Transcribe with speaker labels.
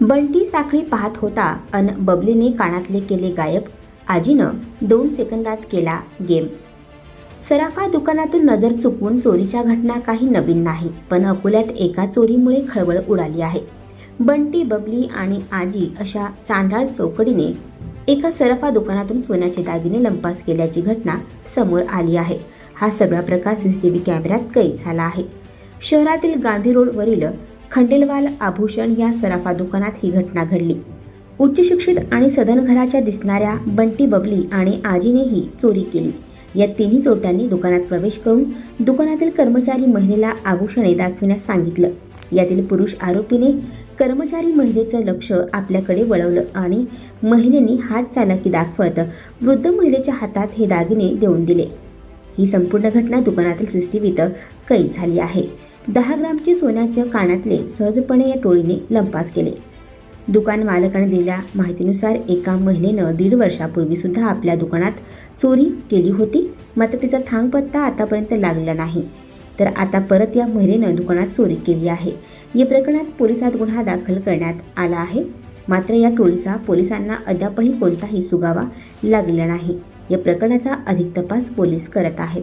Speaker 1: बंटी साखळी पाहत होता अन बबलीने कानातले केले गायब. आजीनं दोन सेकंदात केला गेम. सराफा दुकानातून नजर चुकवून चोरीच्या घटना काही नवीन नाही पण अकोल्यात एका चोरीमुळे खळबळ उडाली आहे. बंटी बबली आणि आजी अशा चांडाळ चौकडीने एका सराफा दुकानातून सोन्याचे दागिने लंपास केल्याची घटना समोर आली आहे. हा सगळा प्रकार सीसीटीव्ही कॅमेऱ्यात कैद झाला आहे. शहरातील गांधी रोडवरील खंडेलवाल आभूषण या सराफा दुकानात ही घटना घडली. उच्च शिक्षित आणि सदन घराच्या दिसणाऱ्या बंटी बबली आणि आजीनेही चोरी केली. या तिन्ही चोरट्यांनी दुकानात प्रवेश करून दुकानातील कर्मचारी महिलेला आभूषणे दाखविण्यास सांगितलं. यातील पुरुष आरोपीने कर्मचारी महिलेचं लक्ष आपल्याकडे वळवलं आणि महिलेने हात चालाकी दाखवत वृद्ध महिलेच्या हातात हे दागिने देऊन दिले. ही संपूर्ण घटना दुकानातील सीसीटीव्हीत कैद झाली आहे. दहा ग्रामचे सोन्याच्या कानातले सहजपणे या टोळीने लंपास केले. दुकान मालकाने दिलेल्या माहितीनुसार एका महिलेनं दीड वर्षापूर्वी सुद्धा आपल्या दुकानात चोरी केली होती. मात्र तिचा थांगपत्ता आतापर्यंत लागला नाही. तर आता परत या महिलेनं दुकानात चोरी केली आहे. या प्रकरणात पोलिसात गुन्हा दाखल करण्यात आला आहे. मात्र या टोळीचा पोलिसांना अद्यापही कोणताही सुगावा लागला नाही. या प्रकरणाचा अधिक तपास पोलीस करत आहेत.